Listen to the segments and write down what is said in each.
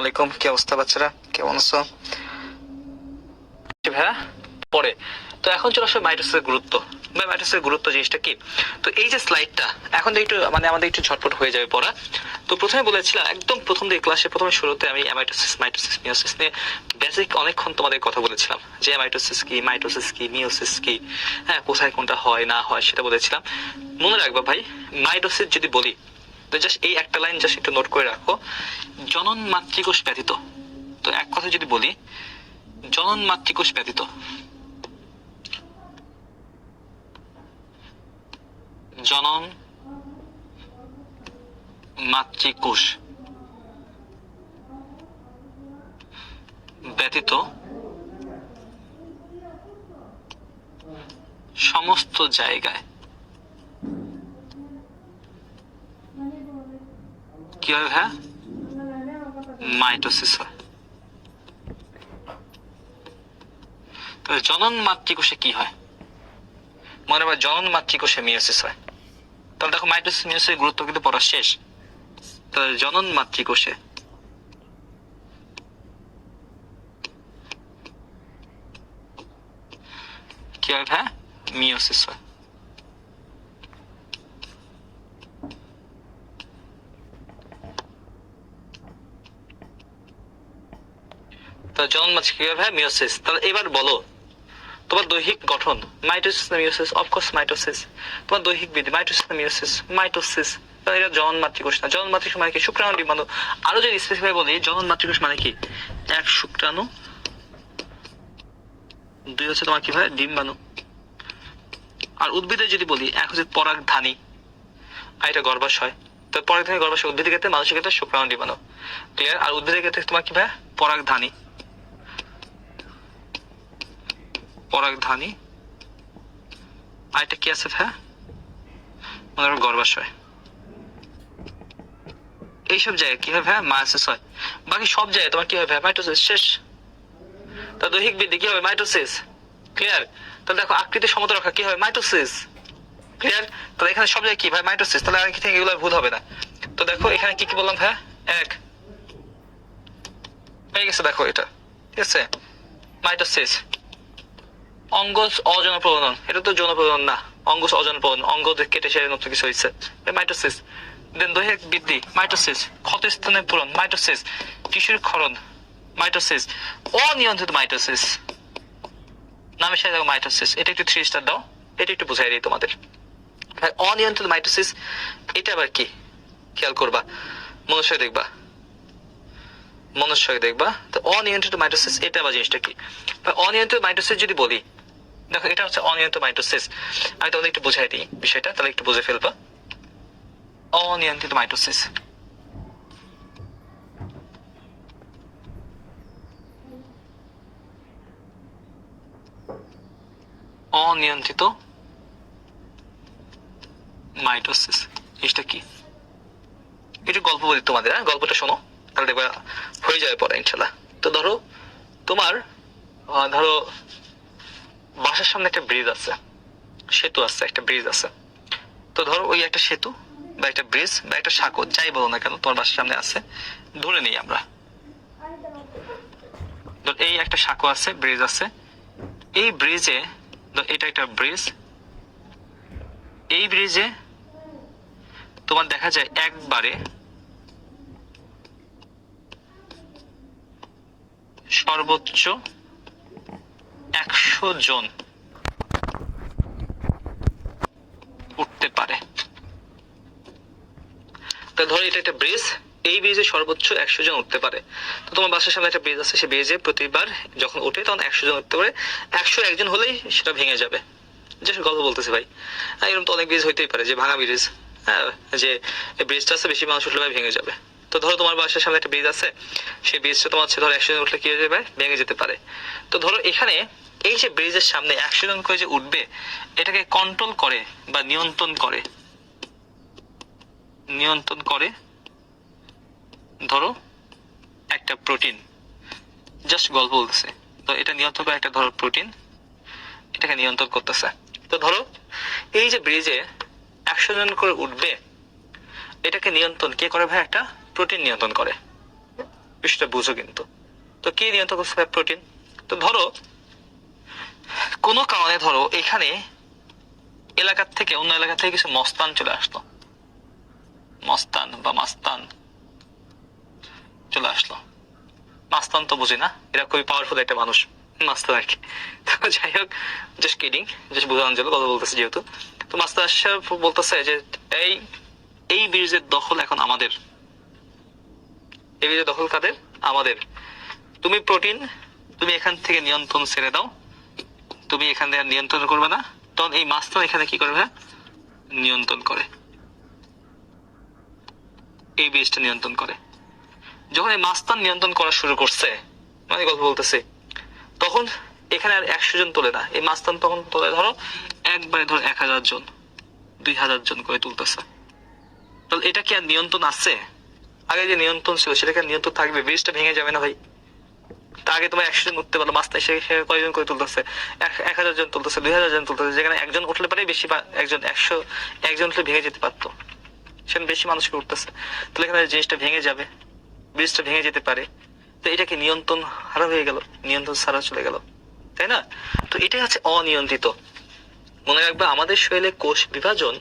আলাইকুম, কি অবস্থা বাচ্চারা? কেমন আছো? ভাইয়া, পরে। তো এখন চলে আসবে গুরুত্ব। গুরুত্ব জিনিসটা কি? তো এই যে স্লাইডটা এখন একটু মানে আমাদের একটু ঝটপট হয়ে যাবে পড়া। তো প্রথমে বলেছিলাম, একদম প্রথম দিকে ক্লাসে প্রথমে শুরুতে আমি অ্যামাইটোসিস মাইটোসিস মিওসিস নিয়ে বেসিক অনেকক্ষণ তোমাদের কথা বলেছিলাম। যে অ্যামাইটোসিস কি মাইটোসিস কি মিওসিস কি হ্যাঁ কোথায় কোনটা হয়, না হয়, সেটা বলেছিলাম। মনে রাখবা ভাই মাইটোসিস যদি বলি জাস্ট এই একটা লাইন জাস্ট একটু নোট করে রাখো। জনন মাতৃকোষ ব্যতীত। তো এক কথা যদি বলি, জনন মাতৃকোষ ব্যতীত। জনন মাতৃকোষ ব্যতীত সমস্ত জায়গায় কি হয়? হ্যাঁ মাইটোসিস হয়। তাহলে জনন মাতৃকোষে কি হয়? মনে হয় জনন মাতৃকোষে মিওসিস হয়। তাহলে দেখো, মাইটোসিস মিওসিসের গুরুত্ব কিন্তু পড়া শেষ। তাহলে জনন মাতৃকোষে কি হয় হ্যাঁ? মিওসিস হয়। তাহলে জনন মাছ কি হবে মিওসিস তাহলে এবার বলো, তোমার দৈহিক গঠন, মাইটোসিস না মিওসিস অফকোর্স মাইটোসিস। তোমার দৈহিক বৃদ্ধি মাইটোসিস না মিওসিস মাইটোসিস। এটা জনন মাতৃকোষ না। জনন মাতৃকোষ মানে কি? শুক্রাণু ডিম্বাণু আরও যদি স্পেসিফাই বলি জনন মাতৃকোষ মানে কি? এক শুক্রাণু, দুই হচ্ছে তোমার কি হয়? ডিম্বাণু। আর উদ্ভিদের যদি বলি, এক হচ্ছে পরাগধানী আর এটা গর্ভাশয়। তো পরাগধানী গর্ভাশয়। উদ্ভিদের ক্ষেত্রে মানুষের ক্ষেত্রে শুক্রাণু ডিম্বাণু ক্লিয়ার আর উদ্ভিদের ক্ষেত্রে তোমার কি ভাই পরাগধানী পরাগধানী কি আছে হ্যাঁ মনে গর্ভাশয়। এইসব জায়গায় কি হয় হ্যাঁ মায়াসিস হয়। বাকি সব জায়গায় তোমার কি হবে মাইটোসিস। শেষ। তা দৈহিক বৃদ্ধি কি হবে? মাইটোসিস। ক্লিয়ার? তাহলে দেখো আকৃতি রাখা কি হবে মাইটোসিস। ক্লিয়ার? তাহলে এখানে সব জায়গায় কি ভাই মাইটোসিস। তাহলে আর কি থেকে এগুলো ভুল হবে না। তো দেখো, এখানে কি কি বললাম ভাই এক। হয়ে গেছে দেখো এটা। ঠিক আছে? মাইটোসিস। অঙ্গজ অজন প্রবণন এটা তো যৌন প্রবণন না। অঙ্গজ অজন প্রবণন অঙ্গ কেটে সেরে নতুন কিছু হয়েছে। মাইটোসিস। দেন দৈহিক বৃদ্ধি, মাইটোসিস। ক্ষতস্থানের পূরণ, মাইটোসিস। টিস্যুর ক্ষরণ, মাইটোসিস। অনিয়ন্ত্রিত মাইটোসিস। নামের সাথে মাইটোসিস। এটা একটু থ্রি স্টার দাও। এটা একটু বুঝাই দিই তোমাদের। অনিয়ন্ত্রিত মাইটোসিস, এটা আবার কি? খেয়াল করবা। মনুষ্য দেখবা। মনুষ্য দেখবা। তো অনিয়ন্ত্রিত মাইটোসিস, এটা আবার জিনিসটা কি? অনিয়ন্ত্রিত মাইটোসিস যদি বলি দেখো, এটা হচ্ছে অনিয়ন্ত্রিত মাইটোসিস। আমি তোমাদের একটু বুঝাই দিই বিষয়টা, তাহলে একটু বুঝে ফেলবা। অনিয়ন্ত্রিত মাইটোসিস। অনিয়ন্ত্রিত মাইটোসিস। এটা কি? একটু গল্প বলি তোমাদের হ্যাঁ? গল্পটা শোনো, তাহলে দেখবা হয়ে যাবে পরে, ইনশাল্লাহ। তো ধরো, তোমার ধরো বাসার সামনে একটা ব্রিজ আছে। সেতু আছে, একটা ব্রিজ আছে। তো ধরো ওই একটা সেতু বা একটা ব্রিজ বা একটা সাঁকো, যাই বলো না কেন, তোমার বাসার সামনে আছে। ধরে নেই আমরা। এই একটা সাঁকো আছে ব্রিজ আছে। এই ব্রিজে এটা একটা ব্রিজ এই ব্রিজে তোমার দেখা যায় একবারে সর্বোচ্চ একশো জন উঠতে পারে। তা ধরো এটা একটা ব্রিজ এই ব্রিজে সর্বোচ্চ একশো জন উঠতে পারে। তো তোমার বাসার সামনে একটা ব্রিজ আছে, সে ব্রিজে প্রতিবার যখন উঠে তখন একশো জন উঠতে পারে। একশো একজন হলেই সেটা ভেঙে যাবে। যে গল্প বলতেছে ভাই। এরকম তো অনেক ব্রিজ হইতেই পারে, যে ভাঙা ব্রিজ হ্যাঁ যে ব্রিজটা আছে, বেশি মানুষ উঠলে ভাই ভেঙে যাবে। তো ধরো তোমার বাসার সামনে একটা ব্রিজ আছে। সেই ব্রিজটা তোমার হচ্ছে ধরো একশো জন উঠলে কি হয়ে যাবে? ভেঙে যেতে পারে। তো ধরো এখানে এই যে ব্রিজের সামনে একশো জন করে যে উঠবে, এটাকে কন্ট্রোল করে বা নিয়ন্ত্রণ করে। নিয়ন্ত্রণ করে ধরো একটা প্রোটিন জাস্ট গল্প বলতেছে। তো এটা নিয়ন্ত্রণ করে একটা ধরো প্রোটিন এটাকে নিয়ন্ত্রণ করতেছে। তো ধরো এই যে ব্রিজে একশো জন করে উঠবে, এটাকে নিয়ন্ত্রণ কে করে ভাই একটা? প্রোটিন নিয়ন্ত্রণ করে। বিষয়টা বুঝো কিন্তু। তো কে নিয়ন্ত্রণ করছে প্রোটিন তো ধরো, কোনো কারণে ধরো এখানে এলাকার থেকে অন্য এলাকা থেকে কিছু মস্তান চলে আসলো। মস্তান বা মাস্তান চলে আসলো। মাস্তান তো বুঝি না, এরা খুবই পাওয়ারফুল একটা মানুষ, মাস্তান আর কি। যাই হোক জাস্ট কিডিং জাস্ট বোঝানোর জন্য কথা বলতেছে যেহেতু। তো মাস্তান বলতেছে যে, এই এই ব্রিজের দখল এখন আমাদের। ব্রিজের দখল কাদের? আমাদের। তুমি প্রোটিন, তুমি এখান থেকে নিয়ন্ত্রণ ছেড়ে দাও। তুমি এখান থেকে নিয়ন্ত্রণ করবে না। তখন এই মাস্তান এখানে কি করবে? নিয়ন্ত্রণ করে। এই বীজটা নিয়ন্ত্রণ করে। যখন এই মাস্তান নিয়ন্ত্রণ করা শুরু করছে মানে গল্প বলতেছে, তখন এখানে আর একশো জন তোলে না। এই মাস্তান তখন তোলে, ধরো, একবারে ধরো এক হাজার জন, দুই হাজার জন করে তুলতেছে। তাহলে এটা কি আর নিয়ন্ত্রণ আছে? আগে যে নিয়ন্ত্রণ ছিল সেটাকে নিয়ন্ত্রণ থাকবে? ব্রিজটা ভেঙে যাবে না ভাই? তা আগে তোমার একশো জন উঠতে পারল মাস্তান সে কয়জন করে তুলতেছে? এক- হাজার জন তুলতেছে, দুই হাজার জন তুলতেছে, যেখানে একজন উঠলে পারে বেশি একজন একশো, একজন উঠলে ভেঙে যেতে পারতো। সেখানে বেশি মানুষকে উঠতেছে। তাহলে এখানে জিনিসটা ভেঙে যাবে ব্রিজটা ভেঙে যেতে পারে। তো এটা কি নিয়ন্ত্রণ হারা হয়ে গেল? নিয়ন্ত্রণ সারা চলে গেল। তাই না? তো এটাই হচ্ছে অনিয়ন্ত্রিত। মনে রাখবে আমাদের শরীরে কোষ বিভাজন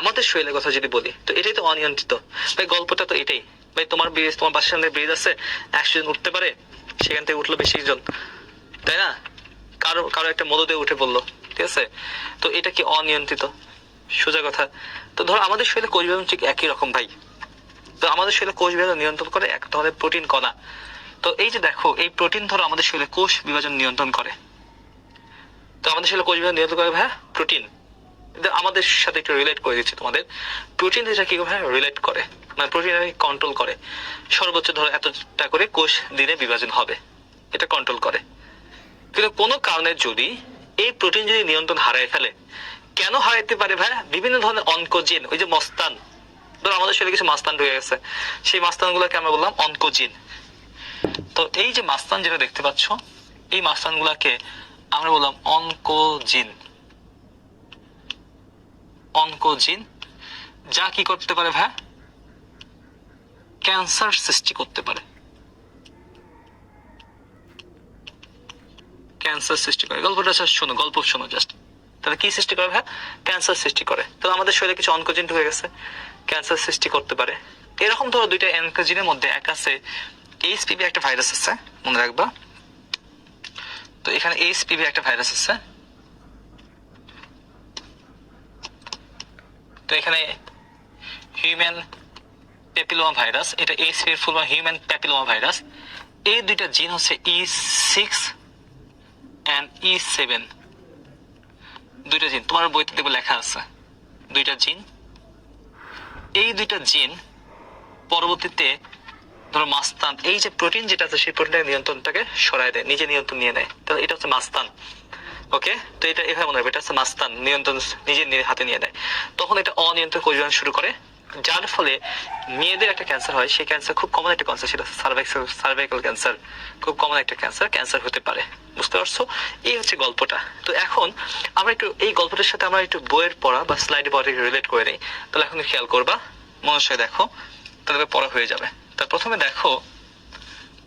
আমাদের শরীরের কথা যদি বলি, তো এটাই তো অনিয়ন্ত্রিত। ভাই, গল্পটা তো এটাই। ভাই, তোমার ব্রিজ তোমার বাসার সামনে ব্রিজ আছে একশো জন উঠতে পারে, সেখান থেকে উঠল বেশি জন তাই না? কারও কারও একটা মদতে উঠে পড়ল, ঠিক আছে? তো এটা কি অনিয়ন্ত্রিত? সোজা কথা। তো ধরো আমাদের শরীরে কোষ বিভাজন ঠিক একই রকম, ভাই। তো আমাদের শরীরে কোষ বিভাজন নিয়ন্ত্রণ করে এক ধরনের প্রোটিন কণা। তো এই যে দেখো, এই প্রোটিন ধরো আমাদের শরীরে কোষ বিভাজন নিয়ন্ত্রণ করে। তো আমাদের শরীরে কোষ বিভাজন নিয়ন্ত্রণ করে ভাই প্রোটিন। আমাদের সাথে একটু রিলেট করে দিচ্ছি তোমাদের। প্রোটিন এটা কি ভাই? রিলেট করে। মানে প্রোটিন কন্ট্রোল করে। সর্বোচ্চ ধরো এতটা করে কোষ দিনে বিভাজন হবে। এটা কন্ট্রোল করে। কিন্তু কোনো কারণে যদি এই প্রোটিন যদি নিয়ন্ত্রণ হারায় ফেলে, কেন হারাইতে পারে ভাই? বিভিন্ন ধরনের অঙ্কোজিন ওই যে মস্তান। ধরো আমাদের শরীরে কিছু মাস্তান ঢুকে গেছে। সেই মাস্তান গুলোকে আমরা বললাম অঙ্কোজিন তো এই যে মাস্তান যেটা দেখতে পাচ্ছ, এই মাস্তান গুলাকে আমরা বললাম অঙ্কোজিন অঙ্কোজিন। যা কি করতে পারে ভাই? ক্যান্সার সৃষ্টি করতে পারে। ক্যান্সার সৃষ্টি করে। গল্পটা শোনো, গল্প শোনো জাস্ট। তাহলে কি সৃষ্টি করে ভাই? ক্যান্সার সৃষ্টি করে। তাহলে আমাদের শরীরে কিছু অনকোজিন ঢুকে গেছে। ক্যান্সার সৃষ্টি করতে পারে। এরকম ধরো দুইটা অনকোজিনের মধ্যে এক আছে এইচপিভি একটা ভাইরাস আছে, মনে রাখবা। তো এখানে এইচপিভি একটা ভাইরাস আছে। তো এখানে হিউম্যান প্যাপিলোমা ভাইরাস এটা এইচপিভির ফুল হিউম্যান প্যাপিলোমা ভাইরাস এই দুইটা জিন হচ্ছে E six and E seven দুইটা জিন তোমার বইতে দেখবে লেখা আছে। দুইটা জিন এই দুইটা জিন পরবর্তীতে ধরো মাস্তান, এই যে প্রোটিন যেটা আছে, সেই প্রোটিনটাকে নিয়ন্ত্রণটাকে সরায় দেয়, নিজে নিয়ন্ত্রণ নিয়ে নেয়। তাহলে এটা হচ্ছে মাস্তান। ওকে? তো এটা এভাবে মনে রাখবে এটা হচ্ছে মাস্তান, নিয়ন্ত্রণ নিজের হাতে নিয়ে নেয়। তখন এটা অনিয়ন্ত্রণ পরিমাণ শুরু করে, যার ফলে মেয়েদের একটা ক্যান্সার হয়। সেই ক্যান্সার খুব কমন একটা ক্যান্সার সেটা সার্ভাইকাল সার্ভাইকাল ক্যান্সার খুব কমন একটা ক্যান্সার ক্যান্সার হতে পারে। বুঝতে পারছ? এই হচ্ছে গল্পটা। তো এখন আমরা একটু, এই গল্পটার সাথে আমরা একটু বইয়ের পড়া বা স্লাইড পড়া রিলেট করে নিই। তাহলে এখন খেয়াল করবা মনুষ্য দেখো, তাহলে পড়া হয়ে যাবে। তা প্রথমে দেখো,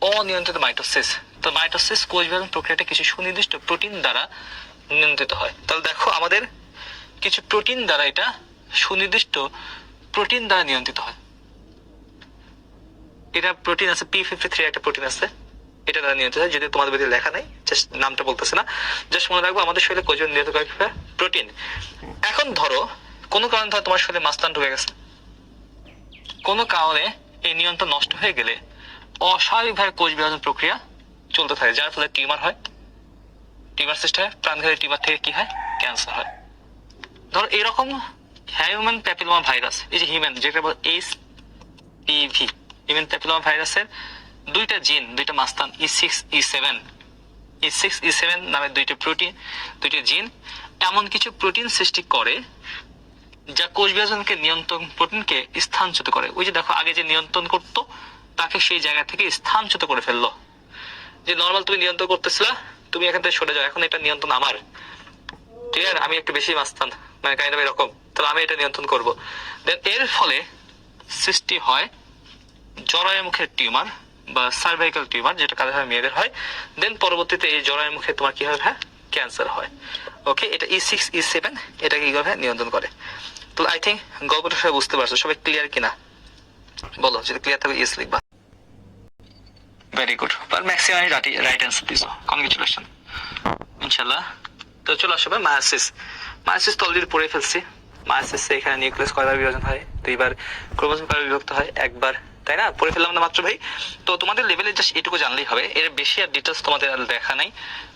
অনিয়ন্ত্রিত মাইটোসিস তো মাইটোসিস কোষ বিভাজন প্রক্রিয়াটা কিছু সুনির্দিষ্ট প্রোটিন দ্বারা নিয়ন্ত্রিত হয়। তাহলে দেখো আমাদের কিছু প্রোটিন দ্বারা এটা সুনির্দিষ্ট প্রোটিন দ্বারা নিয়ন্ত্রিত হয়। এটা প্রোটিন আছে পি ফিফটি থ্রি একটা প্রোটিন আছে, এটা দ্বারা নিয়ন্ত্রিত হয়। যদি তোমাদের বইতে লেখা নেই জাস্ট নামটা বলতেছে না। জাস্ট মনে রাখব, আমাদের শরীরে কোষ বিভাজন নিয়ন্ত্রণ করে প্রোটিন এখন ধরো, কোনো কারণে ধরো তোমার শরীরে মাস্তান ঢুকে গেছে। কোনো কারণে এই নিয়ন্ত্রণ নষ্ট হয়ে গেলে অস্বাভাবিকভাবে কোষ বিভাজন প্রক্রিয়া চলতে থাকে, যার ফলে টিউমার হয়। টিউমার সৃষ্টি হয়, প্রাণঘাতী টিউমার থেকে কি হয়? ক্যান্সার হয়। ধরো, এরকম হিউম্যান প্যাপিলোমা ভাইরাস এই যে হিউম্যান যেটা বল এইচ পিভি হিউম্যান প্যাপিলোমা ভাইরাসের দুইটা জিন দুইটা মাস্তান E six E seven E six E seven নামে দুইটা প্রোটিন দুইটা জিন এমন কিছু প্রোটিন সৃষ্টি করে যা কোষ বিভাজনকে নিয়ন্ত্রণ প্রোটিনকে স্থানচ্যুত করে। ওই যে দেখো, আগে যে নিয়ন্ত্রণ করতো, তাকে সেই জায়গা থেকে স্থানচ্যুত করে ফেলল। যে নর্মাল তুমি নিয়ন্ত্রণ করতেছিলা, তুমি এখান থেকে সরে যাও, এখন এটা নিয়ন্ত্রণ আমার। ঠিক আছে? আমি একটু বেশি মাস্তান মানে কাইন্ড অফ এরকম। তাহলে আমি এটা নিয়ন্ত্রণ করব। দেন এর ফলে সৃষ্টি হয় জরায়ু মুখের টিউমার বা সার্ভাইকাল টিউমার, যেটা কাদের হয় মেয়েদের হয়। দেন পরবর্তীতে এই জরায়ু মুখে তোমার কি হবে ক্যান্সার হয়। ওকে এটা ই সিক্স ই সেভেন এটা কি করে নিয়ন্ত্রণ করে? তো আই থিঙ্ক গল্পটা সবাই বুঝতে পারছ, সবাই ক্লিয়ার কিনা? বলো, যদি ক্লিয়ার থাকে ইয়েস লিখবা। ভেরি গুড আর ম্যাক্সিমাম রাইট অ্যান্সার দিছো কনগ্রেচুলেশন ইনশাল্লাহ তো চলো ভাই, মায়াসিস। মায়াসিস তো অলরেডি পড়ে ফেলছি। মায়াসিস এখানে নিউক্লিয়াস, কয়বার বিভাজন হয়? দুইবার ক্রোমোজোম কয়বার বিভক্ত হয়? একবার। তাই না? পড়ে ফেললাম না মাত্র ভাই। তো তোমাদের লেভেলে জাস্ট এটুকু জানলেই হবে। এর বেশি আর ডিটেলস তোমাদের আর দেখা নাই।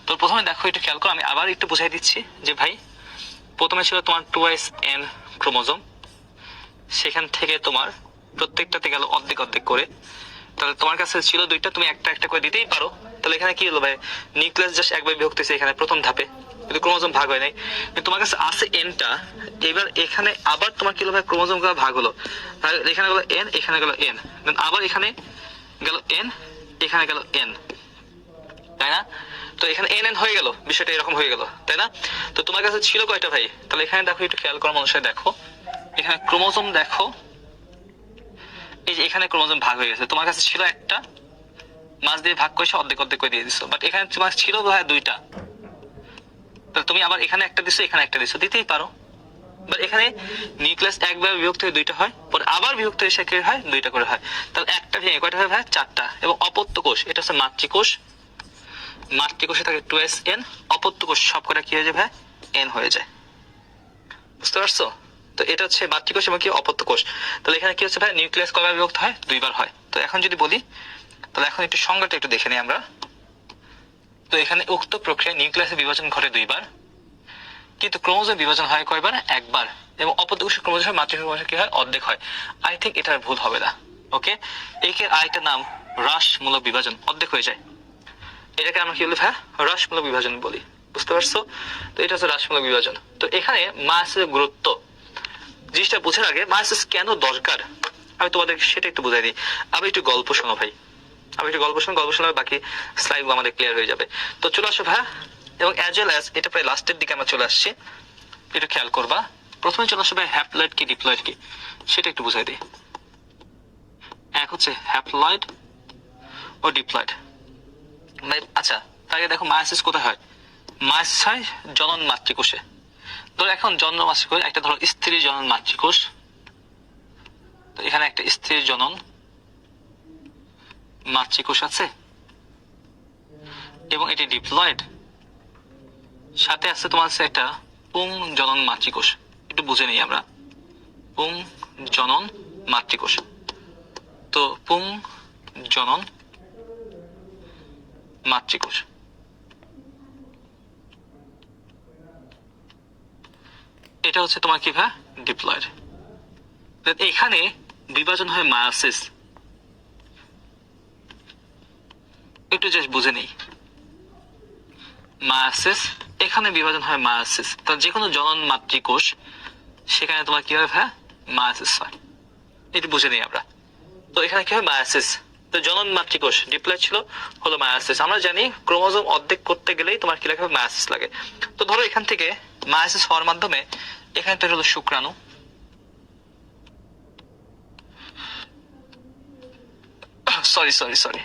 তো প্রথমে দেখো, একটু খেয়াল করো, আমি আবার একটু বুঝাই দিচ্ছি যে ভাই, প্রথমে ছিল তোমার টু এস এন ক্রোমোজোম। সেখান থেকে তোমার প্রত্যেকটাতে গেল অর্ধেক অর্ধেক করে। তাহলে তোমার কাছে ছিল দুইটা, তুমি একটা একটা করে দিতেই পারো। তাহলে এখানে কি হলো ভাই? নিউক্লিয়াস জাস্ট একবার বিভক্ত হয়েছে এখানে প্রথম ধাপে। কিন্তু ক্রোমোজোম ভাগ হয় নাই। তোমার কাছে আছে এনটা এবার এখানে আবার তোমার কি হলো ভাই? ক্রোমোজোম ভাগ হলো। এখানে গেল এন এখানে গেল এন আবার এখানে গেল এন এখানে গেল এন তাই না? তো এখানে এন এন হয়ে গেল। বিষয়টা এরকম হয়ে গেল। তাই না? তো তোমার কাছে ছিল কয়টা ভাই? তাহলে এখানে দেখো, একটু খেয়াল করো মানুষের দেখো। এখানে ক্রোমোজোম দেখো। এই যে এখানে ক্রোমোজোম ভাগ হয়ে গেছে, তোমার কাছে ছিল একটা, মাছ দিয়ে ভাগ করেছে অর্ধেক অর্ধেক করে দিয়ে দিছো বাট এখানে তোমার ছিল ভাই দুইটা। তাহলে তুমি আবার এখানে একটা দিছো, এখানে একটা দিছো, দিতেই পারো। বাট এখানে নিউক্লিয়াস একবার বিভক্ত হয়ে দুইটা হয়, পরে আবার বিভক্ত হয়ে সে হয়, দুইটা করে হয়। তাহলে একটা ভেঙে কয়টা হয় ভাই? চারটা। এবং অপত্য কোষ, এটা হচ্ছে মাতৃকোষ। মাতৃকোষে থাকে টু এস এন, অপত্য কোষ সব কটা কি হয়ে যায় ভাই? এন হয়ে যায়। বুঝতে পারছ? তো এটা হচ্ছে মাতৃকোষ এবং কি অপত্য কোষ তাহলে এখানে কি হচ্ছে ভাই? নিউক্লিয়াস কয়বার বিভক্ত হয়, দুইবার হয়। তো এখন যদি বলি, তাহলে এখন একটু সংজ্ঞাটা একটু দেখে নিই আমরা। তো এখানে উক্ত প্রক্রিয়ায় নিউক্লিয়াসের বিভাজন ঘটে দুইবার, কিন্তু ক্রোমোজোম বিভাজন হয় কয়বার? একবার। এবং অপত্যকোষের ক্রোমোজোমের মাতৃকোষ কি হয়? অর্ধেক হয়। আই থিঙ্ক এটার ভুল হবে না। ওকে একে আরেকটা নাম হ্রাসমূলক বিভাজন, অর্ধেক হয়ে যায়। এটাকে আমরা কি বলি হ্যাঁ হ্রাসমূলক বিভাজন বলি। বুঝতে পারছ? তো এটা হচ্ছে হ্রাসমূলক বিভাজন। তো এখানে মাসের গুরুত্ব জিনিসটা বোঝার আগে মায়াসিস কেন দরকার? আমি তোমাদেরকে সেটা একটু বুঝাই দিই। আবার একটু গল্প শোনো ভাই। আমি একটু গল্প শোনো গল্প শোনাবে, বাকি স্লাইড আমাদের ক্লিয়ার হয়ে যাবে। তো চলে আসো ভাই। এবং অ্যাজ ওয়েল অ্যাজ এটা প্রায় লাস্টের দিকে আমরা চলে আসছি। একটু খেয়াল করবা। প্রথমে চলে আসবে হ্যাপ্লয়েড কি ডিপ্লয়েড কি? সেটা একটু বুঝাই দিই। এক হচ্ছে হ্যাপ্লয়েড ও ডিপ্লয়েড আচ্ছা তাকে দেখো মায়াসিস কোথায় হয়? মায়াসিস হয় জনন মাতৃকোষে। ধরো এখন জন্ম মাতৃকোষ একটা ধরো স্ত্রী জনন মাতৃকোষ। তো এখানে একটা স্ত্রী জনন মাতৃকোষ আছে। এবং এটি ডিপ্লয়েড। সাথে আছে তোমার হচ্ছে একটা পুং জনন মাতৃকোষ। একটু বুঝে নিই আমরা। পুং জনন মাতৃকোষ। তো পুং জনন মাতৃকোষ। এটা হচ্ছে তোমার কি ভা ডিপ্লয়েড এখানে বিভাজন হয় মায়াসিস একটু জাস্ট বুঝে নেই। মায়াসিস এখানে বিভাজন হয় মায়াসিস তার যে কোনো জনন মাতৃকোষ সেখানে তোমার কি হয় ভ্যা মায়াসিস হয়। এটি বুঝে নেই আমরা। তো এখানে কি হয়? মায়াসিস তো জনন মাতৃকোষ, ডিপ্লয় ছিল, হলো মায়াসিস। আমরা জানি ক্রোমোজোম অর্ধেক করতে গেলেই তোমার কি লাগে? মায়াসিস লাগে। তো ধরো এখান থেকে মায়াসিস হওয়ার মাধ্যমে এখানে তৈরি হলো শুক্রাণু। Sorry sorry sorry.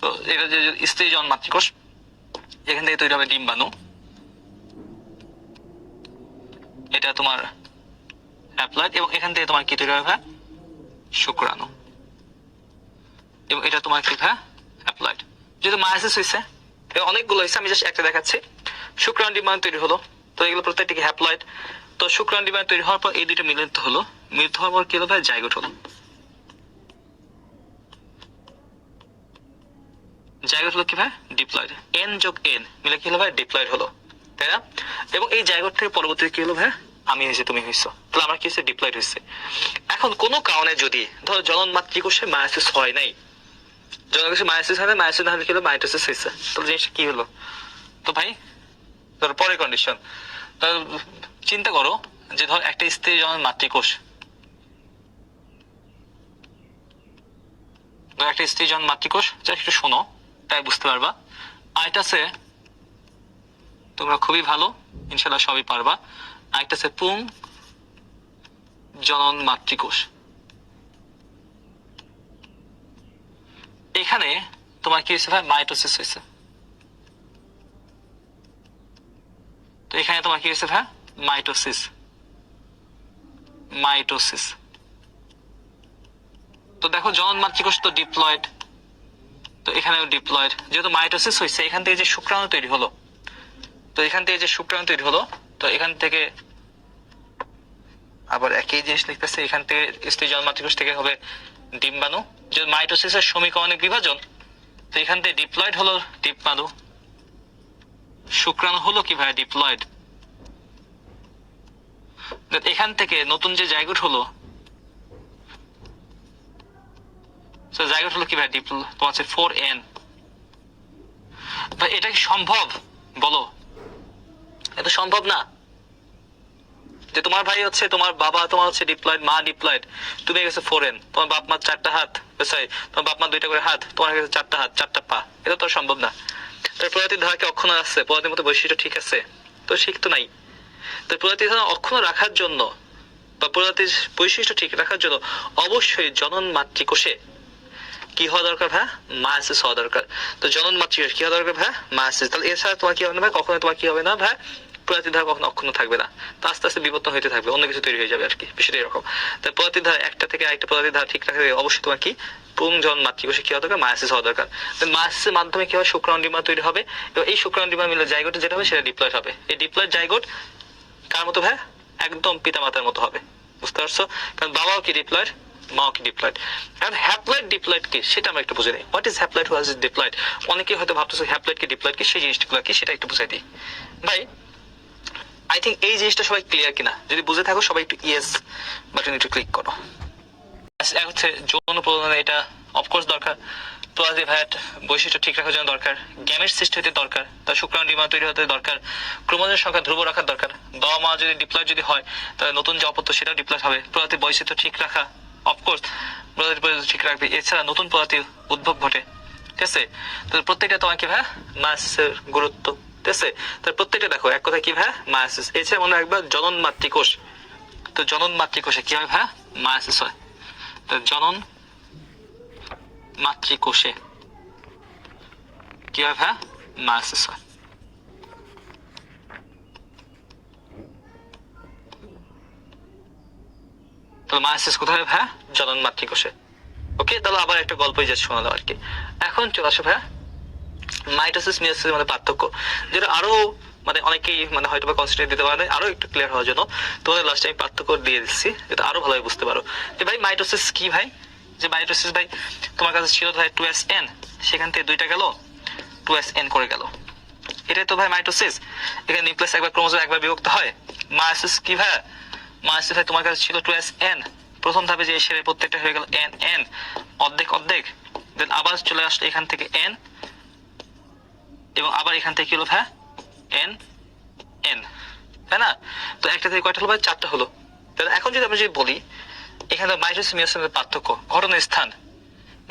তো এটা যে স্ত্রী জন মাতৃকোষ, এখান থেকে তৈরি হবে ডিম্বাণু। এটা তোমার অ্যাপ্লয়েড এবং এখান থেকে তোমার কি তৈরি হবে? শুক্রাণু। এবং এটা তোমার কি ভাই? অ্যাপ্লয়েড যেহেতু মায়াসিস হয়েছে অনেকগুলো হয়েছে, আমি জাস্ট একটা দেখাচ্ছি। শুক্রাণু ডিম্বাণু তৈরি হলো, তো এগুলো প্রত্যেকটি হ্যাপ্লয়েড তো শুক্রাণু ডিম্বাণু তৈরি হওয়ার পর এই দুইটা মিলিত হলো। মিলিত হওয়ার পর কি হলো ভাই? জায়গোট হলো জায়গোট হলো কি ভাই? ডিপ্লয়েড এন যোগ এন মিলে কি হলো ভাই? ডিপ্লয়েড হলো। তাই না? এবং এই জায়গা থেকে পরবর্তীতে কি হলো ভাই? আমি হয়েছে, তুমি হয়েছো। তাহলে আমার কি হয়েছে? ডিপ্লয়েড হয়েছে। এখন কোনো কারণে যদি, ধরো জনন মাতৃকোষে মায়াসিস হয় নাই জনন মায়াসিস হয় না না হলে কি হলো মাইটোসিস হয়েছে। জিনিসটা কি হলো? তো ভাই ধরো পরের কন্ডিশন চিন্তা করো যে ধর একটা স্ত্রী জনন মাতৃকোষ একটা স্ত্রী জনন মাতৃকোষ একটু শোনো, তাই বুঝতে পারবা। আরেকটাছে তোমরা খুবই ভালো ইনশাল্লাহ সবই পারবা। আরেকটাছে পুং, জনন মাতৃকোষ। এখানে তোমার কি হয়েছে ভাই? মাইটোসিস হয়েছে। তো এখানে তোমার কি হয়েছে ভাই? মাইটোসিস। মাইটোসিস। তো দেখো, জনন মাতৃকোষ তো ডিপ্লয়েড। তো এখানেও ডিপ্লয়েড। যেহেতু মাইটোসিস হয়েছে, এখান থেকে যে শুক্রাণু তৈরি হলো, তো এখান থেকে যে শুক্রাণু তৈরি হলো, তো এখান থেকে আবার একই জিনিস লিখতেছে, এখান থেকে স্ত্রী জন্ম মাতৃকোষ থেকে হবে ডিম্বাণু, যে মাইটোসিসের সমীকরণিক বিভাজন, তো এখান থেকে ডিপ্লয়েড হলো ডিম্বাণু। শুক্রাণু হলো কি ভাই ডিপ্লয়েড এখান থেকে নতুন যে জায়গোট হলো জায়গোট হলো কি ভাই ডিপ্ল তোমার হচ্ছে ফোর এন এটা কি সম্ভব? বলো। এটা সম্ভব না? যে তোমার ভাই হচ্ছে তোমার বাবা, তোমার হচ্ছে ডিপ্লয়েড মা ডিপ্লয়েড তুমি গেছে ফোরেন তোমার বাপ মার চারটা হাত সরি তোমার বাপ মা দুইটা করে হাত, তোমার কাছে চারটা হাত, চারটা পা, এটা তো সম্ভব না। তার প্রজাতির ধারাকে অক্ষণ আছে? প্রজাতির মতো বৈশিষ্ট্য ঠিক আছে, তো ঠিক তো নাই। তো প্রজাতির ধারা অক্ষুণ্ণ রাখার জন্য বা প্রজাতির বৈশিষ্ট্য ঠিক রাখার জন্য অবশ্যই জনন মাতৃকোষে কি হওয়া দরকার ভাই মায়াসিস হওয়া দরকার। তো জনন মাতৃকোষ কি হওয়া দরকার ভাই মায়াসিস তাহলে এছাড়া তোমার কি হবে না ভাই কখনো তোমার কি হবে না ভাই প্রজাতির ধারা কখনো অক্ষুণ্ণ থাকবে না। তো আস্তে আস্তে বিবর্তন হইতে থাকবে, অন্য কিছু তৈরি হয়ে যাবে আর কি বিষয়টা এরকম। তাই প্রজাতির ধারা একটা থেকে আরেকটা প্রজাতির ধারা ঠিক রাখতে অবশ্যই তোমার কি? পুংজন মাতৃকোষে কি হওয়া দরকার? মায়াসিস হওয়া দরকার। মায়াসিসের মাধ্যমে কি হবে শুক্রাণু ডিমা তৈরি হবে এবং এই শুক্রাণু ডিমা মিলে জায়গোটে যেটা হবে সেটা ডিপ্লয়েড হবে। এই ডিপ্লয়েড জায়গোট কার মতো ভাই? একদম পিতা মাতার মতো হবে। বুঝতে পারছ? কারণ বাবাও কি ডিপ্লয়েড? মাও কি ডিপ্লয়েড? এখন হ্যাপ্লয়েড ডিপ্লয়েড কি? সেটা আমরা একটু বুঝে নিই। What is haploid what is diploid অনেকে হয়তো ভাবতেছে, হ্যাপ্লয়েড কি, ডিপ্লয়েড কি? সেই জিনিসগুলো কি? সেটা একটু বুঝাই দিই। ভাই আই থিঙ্ক এই জিনিসটা সবাই ক্লিয়ার কিনা। যদি বুঝে থাকো, সবাই একটু ইয়েস বাটন একটু ক্লিক করো। হচ্ছে যৌন প্রজননে, এটা অফকোর্স দরকার। প্রজাতি ভ্যাট বৈশিষ্ট্য ঠিক রাখার জন্য দরকার। গ্যামের সৃষ্টি হতে দরকার। তার শুক্রাণু ডিমা তৈরি হতে দরকার। ক্রোমোজোমের সংখ্যা ধ্রুব রাখার দরকার। বাবা মা যদি ডিপ্লয়েড যদি হয়, তাহলে নতুন যে অপত্য সেটাও ডিপ্লয়েড হবে। প্রজাতির বৈশিষ্ট্য ঠিক রাখা অফকোর্স প্রজাতির বৈশিষ্ট্য ঠিক রাখবে। এছাড়া নতুন প্রজাতির উদ্ভব ঘটে। ঠিক আছে? তো প্রত্যেকটা তোমাকে ভাই মাসের গুরুত্ব ঠিক আছে? তার প্রত্যেকটা দেখো, এক কথা কি ভাই? মায়াসিস এছাড়া মনে রাখবা জনন মাতৃকোষ। তো জনন মাতৃকোষে কি হয় ভাই? মায়াসিস হয়। তো জনন মাতৃকোষে কি হয় ভাই? মায়াসিস হয়। তাহলে মায়াসিস কোথায় ভাই? জনন মাতৃকোষে। ওকে, তাহলে আবার একটা গল্পই যা শোনালাম আর কি। এখন চলে আসো ভাইয়া মাইটোসিস মিয়োসিসের মধ্যে পার্থক্য। যেটা আরও মানে অনেকেই মানে হয়তো বা কনসেন্ট্রেট দিতে পারে, আরও একটু ক্লিয়ার হওয়ার জন্য। তোমাদের লাস্টে আমি পার্থক্য দিয়ে দিচ্ছি যাতে আরও ভালোভাবে বুঝতে পারো। যে ভাই, মাইটোসিস কি ভাই? যে মাইটোসিস ভাই, তোমার কাছে ছিল ভাই টু এস এন সেখান থেকে দুইটা গেল টু এস এন করে গেল। এটাই তো ভাই মাইটোসিস। এখানে নিউক্লিয়াস একবার ক্রোমোজোম একবার বিভক্ত হয়। মায়োসিস কি ভাই? মায়োসিস ভাই, তোমার কাছে ছিল টু এস এন প্রথম ধাপে যে এসে প্রত্যেকটা হয়ে গেল এন এন অর্ধেক অর্ধেক। দেন আবার চলে আসলো এখান থেকে এন এবং আবার এখান থেকে কি হলো হ্যাঁ এন এন তাই না? তো একটা থেকে কয়টা হলো ভাই? চারটা হলো। তাহলে এখন যদি আমরা যদি বলি, এখানে মাইটোসিস মিয়োসিসের পার্থক্য ঘটনার স্থান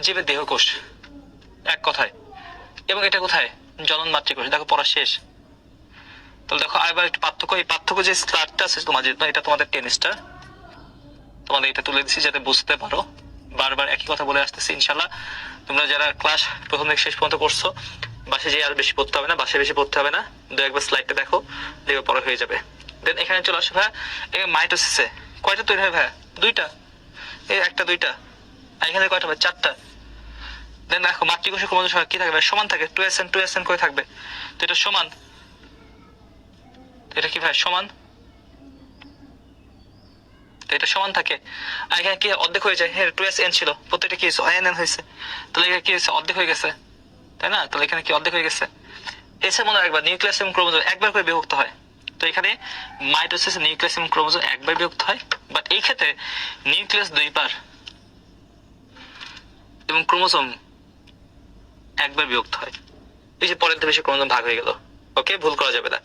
জীবে দেহকোষ, এক কথায়। এবং এটা কোথায়? জনন মাতৃকোষ। দেখো পড়া শেষ। তাহলে দেখো আবার একটু পার্থক্য। এই পার্থক্য যে স্টারটা আছে তোমাদের এটা তোমাদের টেন স্টার। তোমাদের এটা তুলে দিচ্ছি যাতে বুঝতে পারো। বারবার একই কথা বলে আসতেছি, ইনশাল্লাহ। তোমরা যারা ক্লাস প্রথম থেকে শেষ পর্যন্ত করছ বাসে যে আর বেশি পড়তে হবে না বাসে বেশি পড়তে হবে না। দু একবার স্লাইডটা দেখো, দেখবে পরে হয়ে যাবে। দেন এখানে চলে আসো ভাই এখানে মাইটোসিসে কয়টা তৈরি হয় ভাই দুইটা। এই একটা, দুইটা। আর এখানে কয়টা ভাই চারটা। দেন দেখো, মাতৃকোষের ক্রমশ সংখ্যা কি থাকবে? সমান থাকে two S N two S N করে থাকবে। তো এটা সমান। এটা কি ভাই সমান। এটা সমান থাকে। আর এখানে কি অর্ধেক হয়ে যায়? হ্যাঁ টু এস এন ছিল। প্রত্যেকটা কি এন এন হয়েছে। তাহলে এখানে কি হয়েছে? অর্ধেক হয়ে গেছে। তাই না? তাহলে এখানে কি অর্ধেক হয়ে গেছে? এছাড়া মনে রাখবা নিউক্লিয়াস এবং ক্রোমোজোম একবার করে বিভক্ত হয়। তো এখানে মাইটোসিস নিউক্লিয়াস এবং ক্রোমোজোম একবার বিভক্ত হয় বাট এই ক্ষেত্রে নিউক্লিয়াস দুইবার এবং ক্রোমোজোম একবার বিভক্ত হয়। এই যে পরের বেশি ক্রোমোজোম ভাগ হয়ে গেল। ওকে? ভুল করা যাবে না।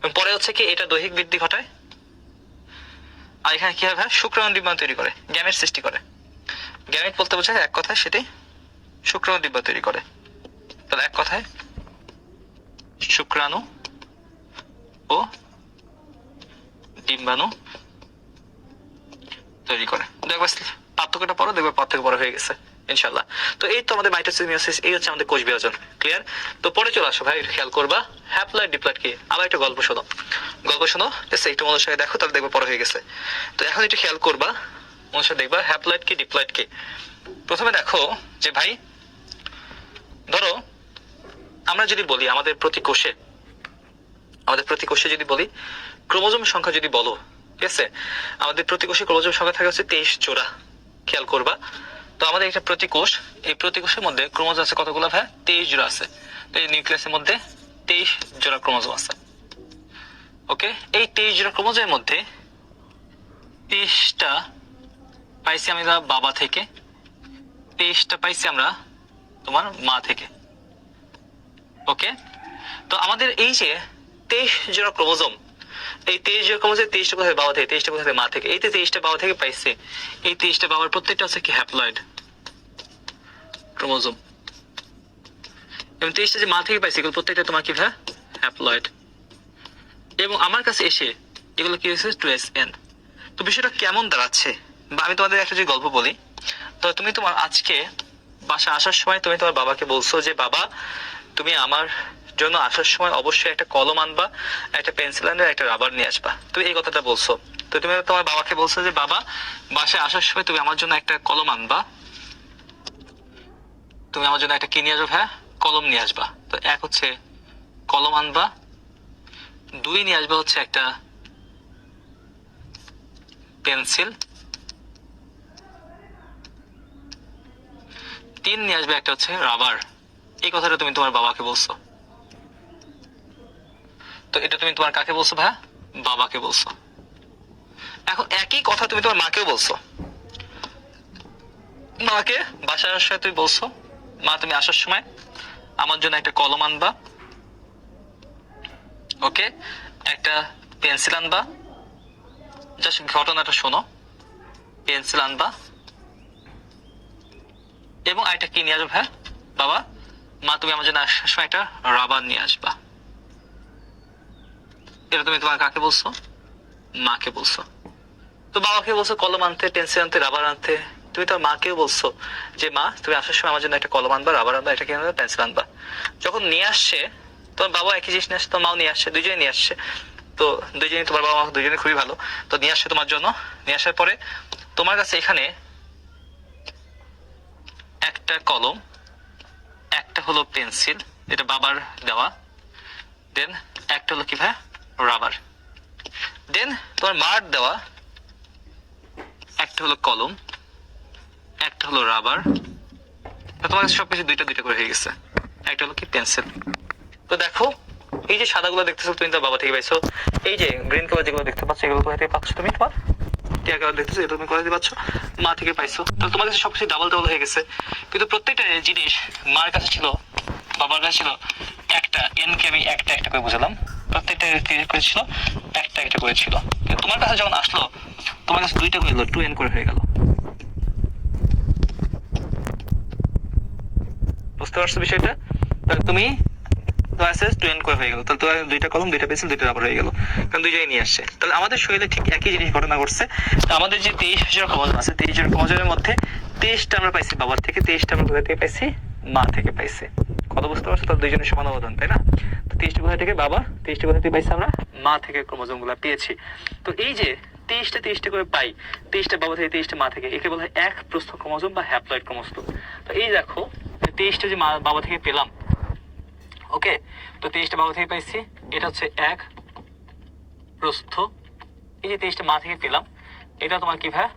এবং পরে হচ্ছে কি, এটা দৈহিক বৃদ্ধি ঘটায়। আর এখানে কি হবে শুক্রাণু ডিম্বাণু তৈরি করে, গ্যামেট সৃষ্টি করে। গ্যামেট বলতে বোঝায় এক কথায় সেটি শুক্রাণু ডিম্বাণু তৈরি করে। তাহলে এক কথায়, শুক্রাণু ও ডিম্বাণু তৈরি করে। দেখবে পার্থক্যটা পড়ো, দেখবে পার্থক্য বড় হয়ে গেছে ইনশাল্লাহ তো এই তো আমাদের মাইটোসিস এই হচ্ছে আমাদের কোষ বিভাজন ক্লিয়ার তো পরে চলে আসো ভাই, খেয়াল করবা হ্যাপ্লয়েড ডিপ্লয়েড কি আবার একটা গল্প শোনো। গল্প শোনো একটু মনের সঙ্গে দেখো, তাহলে দেখবে পরে হয়ে গেছে। তো এখন একটু খেয়াল করবা মনের সাথে দেখবা হ্যাপ্লয়েড কি ডিপ্লয়েড কি প্রথমে দেখো যে ভাই, ধরো আমরা যদি বলি আমাদের প্রতি কোষে, আমাদের প্রতি কোষে যদি বলি, ক্রোমোজোম সংখ্যা যদি বলো, ঠিক আছে? আমাদের প্রতি কোষে ক্রোমোজোম সংখ্যা থাকে হচ্ছে তেইশ জোড়া, খেয়াল করবা। তো আমাদের একটা প্রতি কোষ, এই প্রতি কোষের মধ্যে ক্রোমোজোম আছে কতগুলো ভাই? তেইশ জোড়া আছে। তো এই নিউক্লিয়াসের মধ্যে তেইশ জোড়া ক্রোমোজোম আছে। ওকে? এই তেইশ জোড়া ক্রোমোজোমের মধ্যে তেইশটা পাইছি আমরা বাবা থেকে, তেইশটা পাইছি আমরা তোমার মা থেকে। ওকে তো আমাদের এই যে তেইশ জোড়া ক্রোমোজোম, এই তেইশ জোড়া ক্রোমোজোম তেইশটা কোথায় বাবা থেকে, তেইশটা কোথায় মা থেকে, এই যে তেইশটা বাবা থেকে পাইছে, এই তেইশটা বাবার প্রত্যেকটা হচ্ছে কি হ্যাপ্লয়েড ক্রোমোজোম। এবং তেইশটা যে মা থেকে পাইছে, এগুলো প্রত্যেকটা তোমার কি হ্যাপ্লয়েড এবং আমার কাছে এসে এগুলো কি হয়েছে? টু এস এন তো বিষয়টা কেমন দাঁড়াচ্ছে? বা আমি তোমাদের একটা যে গল্প বলি, তো তুমি তোমার আজকে বাসা আসার সময় তুমি তোমার বাবাকে বলছো যে, বাবা তুমি আমার জন্য আসার সময় অবশ্যই একটা কলম আনবা, একটা পেন্সিল আনবে, একটা রাবার নিয়ে আসবা। তুমি এই কথাটা বলছো। তো তুমি তোমার বাবাকে বলছো যে, বাবা, বাসায় আসার সময় তুমি আমার জন্য একটা কলম আনবা। তুমি আমার জন্য একটা কি নিয়ে আসবে হ্যাঁ? কলম নিয়ে আসবা। তো এক হচ্ছে কলম আনবা, দুই নিয়ে আসবা হচ্ছে একটা পেন্সিল, তিন নিয়ে আসবে একটা হচ্ছে রাবার। এই কথাটা তুমি তোমার বাবাকে বলছো। তো এটা তুমি তোমার কাকে বলছো ভাইয়া? বাবাকে বলছো। এখন একই কথা তুমি তোমার মাকেও বলছো। মাকে বাসায় আসার তুমি বলছো, মা, তুমি আসার সময় আমার জন্য একটা কলম আনবা, ওকে? একটা পেন্সিল আনবা। জাস্ট ঘটনাটা শোনো। পেন্সিল আনবা। এবং কি নিয়ে আসবে হ্যাঁ বাবা মা, তুমি আমার জন্য আসার সময় একটা রাবার নিয়ে আসবা। এটা তুমি তোমার কাকে বলছো? মাকে বলছো। তো বাবাকে বলছো, কলম আনতে, পেন্সিল আনতে, রাবার আনতে। তুমি তোমার মাকেও বলছো যে, মা, তুমি আসার সময় আমার জন্য একটা কলম আনবা, রাবার আনবা এটা কি আনবা, পেন্সিল আনবা। যখন নিয়ে আসছে, তোমার বাবা একই জিনিস নিয়ে আসছে, তোমার মাও নিয়ে আসছে দুজনে নিয়ে আসছে। তো দুজনে তোমার বাবা মা দুজনে খুবই ভালো। তো নিয়ে আসছে তোমার জন্য। নিয়ে আসার পরে তোমার কাছে এখানে একটা কলম একটা হলো পেন্সিল, এটা বাবার দেওয়া। দেন একটা হলো কি ভাই? রাবার। দেন তোমার মার দেওয়া। একটা হলো কলম, একটা হলো রাবার। তোমার কাছে সবকিছু দুইটা দুইটা করে হয়ে গেছে। একটা হলো কি? পেন্সিল। তো দেখো, এই যে সাদাগুলো দেখতেছো তুমি তো বাবা থেকে পাইছো। এই যে গ্রিন কালার যেগুলো দেখতে পাচ্ছ, এগুলো কোথা থেকে পাচ্ছ তুমি? তোমার টিয়া কালার দেখতেছো, এটা তুমি কোথা থেকে পাচ্ছ? মা থেকে পাইছো। তাহলে তোমার কাছে সবকিছু ডাবল ডাবল হয়ে গেছে। কিন্তু প্রত্যেকটা জিনিস মার কাছে ছিল, বাবার কাছে ছিল, একটা এন কে আমি একটা একটা করে বুঝালাম। প্রত্যেকটা করেছিল একটা একটা করেছিল তোমার কাছে যখন আসলো, তোমার কাছে দুইটা করে টু এন করে হয়ে গেল। বুঝতে পারছ বিষয়টা? তাহলে তুমি তো অ্যাসেস টু এন হয়ে গেল। তাহলে দুইটা কলম দুইটা পেন্সিল দুইটা রাবার হয়ে গেল। কারণ দুই জায়গায় নিয়ে আসছে। তাহলে আমাদের শরীরে ঠিক একই জিনিস ঘটনা ঘটছে। আমাদের যে তেইশ হাজার ক্রোমোজোম আছে, তেইশ হাজার ক্রোমোজোমের মধ্যে তেইশটা আমরা পাইছি বাবার থেকে, তেইশটা আমরা কোথা থেকে পাইছি? মা থেকে পাইছি। কত বুঝতে পারছ? তাহলে দুইজনের সমান অবদান, তাই না? তো তেইশটা কোথা থেকে? বাবা, তেইশটা কোথা থেকে পাইছি আমরা? মা থেকে ক্রোমোজোমগুলা পেয়েছি। তো এই যে তেইশটা তেইশটা করে পাই, তেইশটা বাবা থেকে, তেইশটা মা থেকে, একে বলা হয় এক প্রস্থ ক্রোমোজোম বা হ্যাপ্লয়েড ক্রোমোজোম। তো এই দেখো, তেইশটা যে মা, বাবা থেকে পেলাম ওকে, তো তেইশটা বাবা থেকে পাইছি। এটা হচ্ছে এক, প্রস্থ। এই যে তেইশটা মা থেকে পেলাম, এটা তোমার কি ভাই?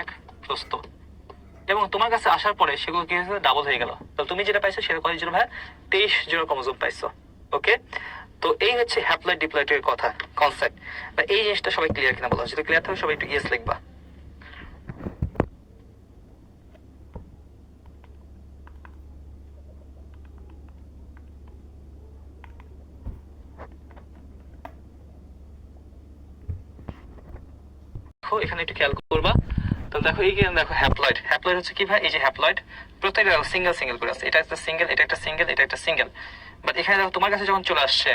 এক, প্রস্থ। এবং তোমার কাছে আসার পরে সেগুলো কি হয়েছে? ডাবল হয়ে গেল। তো তুমি যেটা পাইছো সেটা কত জোড়া ভাই, তেইশ জোড়া ক্রোমোজোম পাইছো। ওকে? তো এই হচ্ছে হ্যাপ্লয়েড ডিপ্লয়েডের কথা কনসেপ্ট বা এই জিনিসটা সবাই ক্লিয়ার কিনা বলা? হচ্ছে ক্লিয়ার থাকে সবাই একটু ইয়েস লিখবা। দেখো, এখানে একটু খেয়াল করবা। তো দেখো, এই দেখো হ্যাপ্লয়েড হ্যাপ্লয়েড হচ্ছে কি ভাই? এই যে হ্যাপ্লয়েড প্রত্যেকটা সিঙ্গেল সিঙ্গেল করে আছে এটা একটা সিঙ্গেল এটা একটা সিঙ্গেল এটা একটা সিঙ্গেল বাট এখানে দেখো, তোমার কাছে যখন চলে আসছে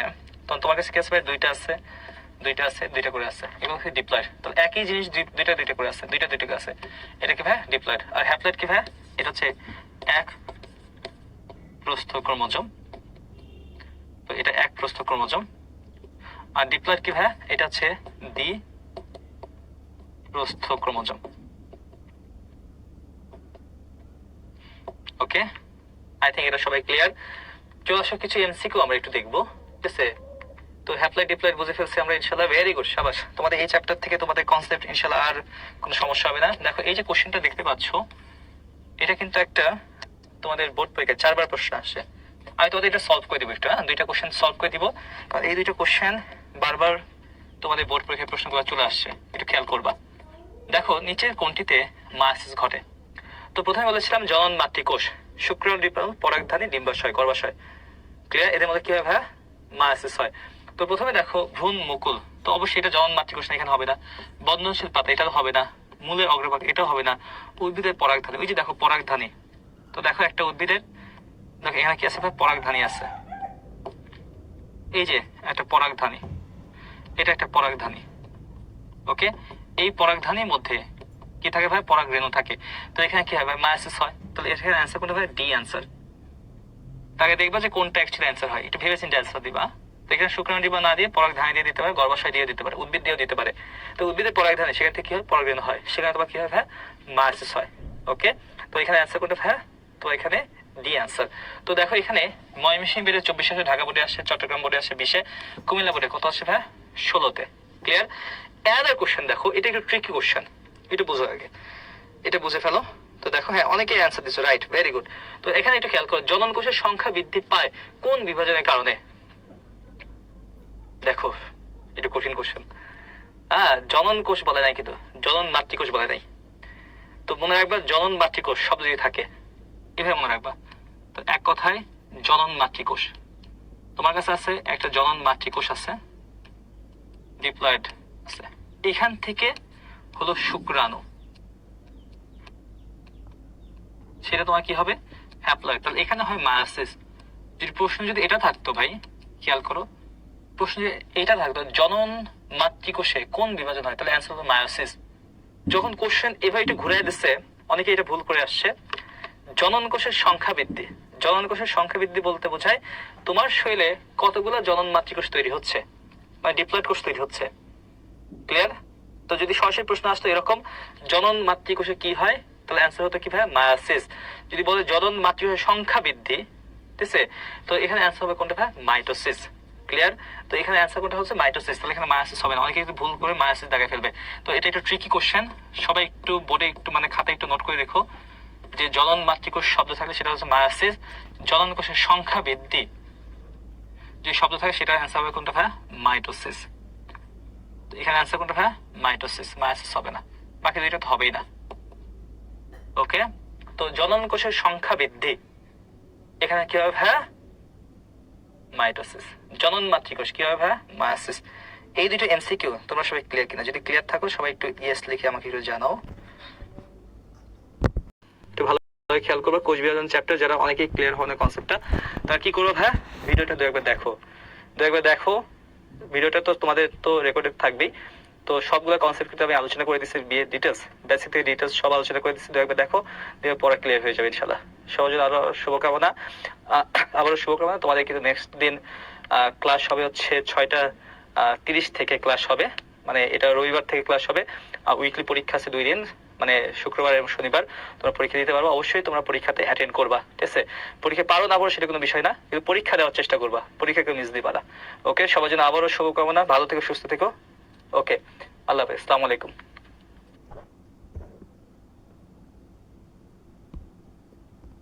তখন তোমার কাছে কি আছে ভাই? দুইটা আছে দুইটা আছে, দুইটা করে আছে এগুলো হচ্ছে ডিপ্লয়েড তাহলে একই জিনিস দুইটা দুইটা করে আছে দুইটা দুইটা করে আছে এটা কি ভাই? ডিপ্লয়েড আর হ্যাপ্লয়েড কি ভাই? এটা হচ্ছে এক প্রস্থ ক্রোমোজোম। তো এটা এক প্রস্থ ক্রোমোজোম। আর ডিপ্লয়েড কি ভাই? এটা হচ্ছে দ্বি প্রস্থ ওকে আই থিঙ্ক এটা সবাই ক্লিয়ার আসো কিছু আমরা একটু দেখব। ঠিক আছে? তো হ্যাপ্লাই বুঝে ফেলছি আমরা ইনশাল্লাহ ভেরি গুড সাবাস। তোমাদের এই চ্যাপ্টার থেকে তোমাদের কনসেপ্ট ইনশাল্লাহ আর কোনো সমস্যা হবে না। দেখো, এই যে কোশ্চেনটা দেখতে পাচ্ছ, এটা কিন্তু একটা তোমাদের বোর্ড পরীক্ষা, চারবার প্রশ্ন আসছে আমি তোমাদের এটা সলভ করে দিব একটু হ্যাঁ? দুইটা কোশ্চেন সলভ করে দিব। কারণ এই দুইটা কোশ্চেন বারবার তোমাদের বোর্ড পরীক্ষার প্রশ্নগুলো চলে আসছে। একটু খেয়াল করবা। নিচের কোনটিতে মায়াসিস ঘটে। তো প্রথমে বলেছিলাম জনন মাতৃকোষ শুক্র ডিপল পরাগধানী ডিম্বাশয় গর্ভাশয়। ক্লিয়ার এদের মধ্যে কি হয় ভাইয়া? মায়াসিস হয়। তো প্রথমে দেখো ভ্রূণ মুকুল। তো অবশ্যই এটা জনন মাতৃকোষ না, এখানে হবে না। বন্ধনশীল পাতা এটাও হবে না। মূলের অগ্রভাগ এটাও হবে না। উদ্ভিদের পরাগধানী ওই যে দেখো পরাগধানী। তো দেখো একটা উদ্ভিদের দেখো এখানে কি আছে ভাই পরাগধানী আছে। এই যে একটা পরাগধানী। এটা একটা পরাগধানী। ওকে? এই পরাগধানীর মধ্যে কি থাকে ভাই? পরাগ রেণু থাকে। তো এখানে কি হবে মায়াসিস হয়। তাহলে এখানে অ্যান্সার কোনটা ভাই ডি অ্যান্সার তাকে দেখবা যে কোনটা অ্যাকচুয়ালি অ্যান্সার হয়। একটু ভেবে চিন্তে অ্যান্সার দিবা। তো এখানে শুক্রাণু ডিবা না দিয়ে পরাগধানী দিয়ে দিতে পারে, গর্ভাশয় দিয়ে দিতে পারে, উদ্ভিদ দিয়েও দিতে পারে। তো উদ্ভিদের পরাগধানী, সেখান থেকে কি হয়? পরাগ রেণু হয়। সেখানে তোমার কি হয় ভাই? মায়াসিস হয়। ওকে তো এখানে অ্যান্সার কোনটা ভাই? তো এখানে ডি অ্যান্সার তো দেখো এখানে ময়মনসিংহ বেড়ে চব্বিশ আসে, ঢাকা বোর্ডে আসে, চট্টগ্রাম বোর্ডে আসে, বিশে, কুমিল্লা বোর্ডে কত আসছে ভাই? ষোলোতে। ক্লিয়ার অ্যানাদার কোশ্চেন দেখো, এটা একটু ট্রিকি কোশ্চেন একটু বুঝো আগে। এটা বুঝে ফেলো। তো দেখো হ্যাঁ অনেকে অ্যান্সার দিছো রাইট ভেরি গুড তো এখানে একটু খেয়াল করো, জনন কোষের সংখ্যা বৃদ্ধি পায় কোন বিভাজনের কারণে? দেখো, এটা কঠিন কোশ্চেন হ্যাঁ জনন কোষ বলে নাই কিন্তু, জনন মাতৃকোষ বলে নাই। তো মনে রাখবা, জনন মাতৃকোষ সব যদি থাকে, এভাবে মনে রাখবা। তো এক কথায়, জনন মাতৃকোষ। তোমার কাছে আছে? একটা জনন মাতৃকোষ আছে। ডিপ্লয়েড আছে। এখান থেকে হলো শুক্রাণু। সেটা তোমার কি হবে? হ্যাপ্লয়েড তাহলে এখানে হয় মায়াসিস যদি প্রশ্ন যদি এটা থাকতো ভাই, খেয়াল করো, প্রশ্ন যদি এটা থাকতো, জনন মাতৃকোষে কোন বিভাজন হয়? তাহলে অ্যান্সার হলো মায়োসিস যখন কোশ্চেন এভাবে একটু ঘুরে দিচ্ছে অনেকে এটা ভুল করে আসছে। জনন কোষের সংখ্যা বৃদ্ধি। জনন কোষের সংখ্যা বৃদ্ধি বলতে বোঝায় তোমার শরীরে কতগুলো জনন মাতৃকোষ তৈরি হচ্ছে? মানে ডিপ্লয়েড কোষ তৈরি হচ্ছে। ক্লিয়ার তো যদি সরাসরি প্রশ্ন আসতো এরকম, জনন মাতৃকোষে কি হয়? তাহলে অ্যান্সার হতো কি ভাই মায়াসিস। যদি বলে জনন মাতৃকোষের সংখ্যা বৃদ্ধি, ঠিক আছে? তো এখানে অ্যান্সার হবে কোনটা ভাই মাইটোসিস। ক্লিয়ার তো এখানে অ্যান্সার কোনটা হচ্ছে? মাইটোসিস। তাহলে এখানে মায়াসিস হবে না। অনেকে একটু ভুল করে মায়াসিস দাগায় ফেলবে। তো এটা একটু ট্রিকি কোশ্চেন সবাই একটু বোর্ডে একটু মানে খাতায় একটু নোট করে রেখো যে জনন মাতৃকোষ শব্দ থাকলে সেটা হচ্ছে মায়াসিস। জনন কোষের সংখ্যা বৃদ্ধি। যে শব্দ থাকে সেটা অ্যান্সার হবে কোনটা ভাই? মাইটোসিস। এখানে অ্যান্সার কোনটা ভাই? মাইটোসিস। মায়াসিস হবে না। বাকি দুইটা তো হবেই না। ওকে? তো জনন কোষের সংখ্যা বৃদ্ধি। এখানে কি হবে ভাই? মাইটোসিস। জনন মাতৃকোষ কি হবে ভাই? মায়াসিস। এই দুটো এমসিকিউ তোমরা সবাই ক্লিয়ার কিনা? যদি ক্লিয়ার থাকো, সবাই একটু ইয়েস লিখে আমাকে একটু জানাও। খেয়াল করবে কোচ বিভাজন চ্যাপ্টার যারা অনেকেই ক্লিয়ার হওয়ার কনসেপ্টটা তারা কি করবে ভাই? ভিডিওটা দু একবার দেখো। দু একবার দেখো। ভিডিওটা তো তোমাদের তো রেকর্ডেড থাকবেই। তো সবগুলো কনসেপ্ট কিন্তু আমি আলোচনা করে দিচ্ছি বিয়ে ডিটেলস বেসিক থেকে ডিটেলস সব আলোচনা করে দিচ্ছি দু একবার দেখো, দিয়ে পরে ক্লিয়ার হয়ে যাবে ইনশাল্লাহ সবার জন্য আরও শুভকামনা। আবারও শুভকামনা। তোমাদের কিন্তু নেক্সট দিন ক্লাস হবে হচ্ছে ছয়টা তিরিশ থেকে ক্লাস হবে। মানে এটা রবিবার থেকে ক্লাস হবে। উইকলি পরীক্ষা আছে দুই দিন। মানে শুক্রবার এবং শনিবার তোমরা পরীক্ষা দিতে পারবে। অবশ্যই তোমরা পরীক্ষাতে অ্যাটেন্ড করবা, ঠিক আছে? পরীক্ষা পারো না পারো সেটা কোনো বিষয় না, কিন্তু পরীক্ষা দেওয়ার চেষ্টা করবা। পরীক্ষা কেউ মিস দিবা না। ওকে সবার জন্য আবারও শুভকামনা। ভালো থেকো, সুস্থ থেকো। ওকে আল্লাহ হাফেজ। আসসালামু আলাইকুম।